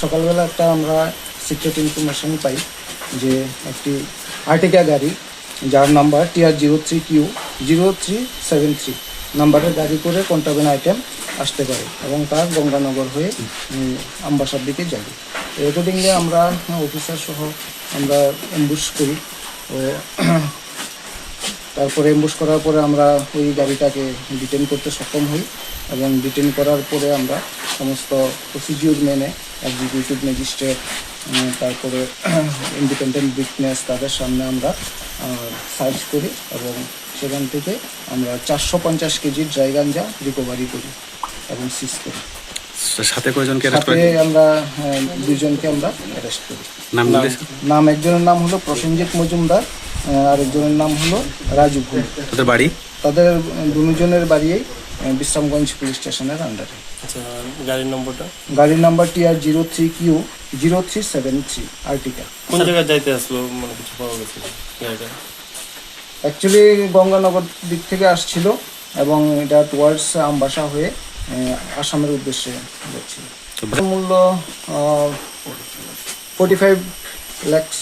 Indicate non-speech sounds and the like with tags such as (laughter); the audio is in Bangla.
সকালবেলা একটা আমরা সিক্রেট ইনফরমেশন পাই যে একটি আর্টিকা গাড়ি, যার number TR zero three Q zero three seven three নাম্বারের গাড়ি করে কন্টাবেন আইটেম আসতে পারে এবং তার গঙ্গানগর হয়ে আম্বাসার দিকে যাবে রেকর্ডিংয়ে আমরা অফিসার সহ আমরা এম্বুশ করি। ও তারপরে এম্বুশ করার পরে আমরা ওই গাড়িটাকে ডিটেন করতে সক্ষম হই এবং ডিটেন করার পরে আমরা সমস্ত প্রসিডিউর মেনে এক্সিকিউটিভ ম্যাজিস্ট্রেট তারপরে (clears throat) ইন্ডিপেন্ডেন্ট উইটনেস তাদের সামনে আমরা সার্চ করি এবং সেখান থেকে আমরা চারশো পঞ্চাশ কেজির ড্রাই গাঞ্জা রিকভারি করি এবং সিজ করি। সাথে কয়জনকে সাথে আমরা আহ, দুইজনকে আমরা অ্যারেস্ট করি। নাম নাম- একজনের নাম হলো প্রসেনজিৎ মজুমদার আরেকজনের নাম হলো রাজু ভুল তোদের বাড়ি? তাদের দুজনের বাড়িয়েই বিশ্রামগঞ্জ পুলিশ স্টেশনের আন্ডারে আচ্ছা গাড়ির নম্বরটা? গাড়ির number T R zero three Q zero three seven three Ertiga কোন জায়গায় যাইতে আসলো? মানে কিছু পাওয়া গেছে গাড়িটা অ্যাকচুয়ালি গঙ্গানগর দিক থেকে আসছিল এবং এটা টুয়ার্ডস আমবাসা হয়ে আসামের উদ্দেশ্যে যাচ্ছিল। মূল্য ফোর্টি ফাইভ ল্যাক্স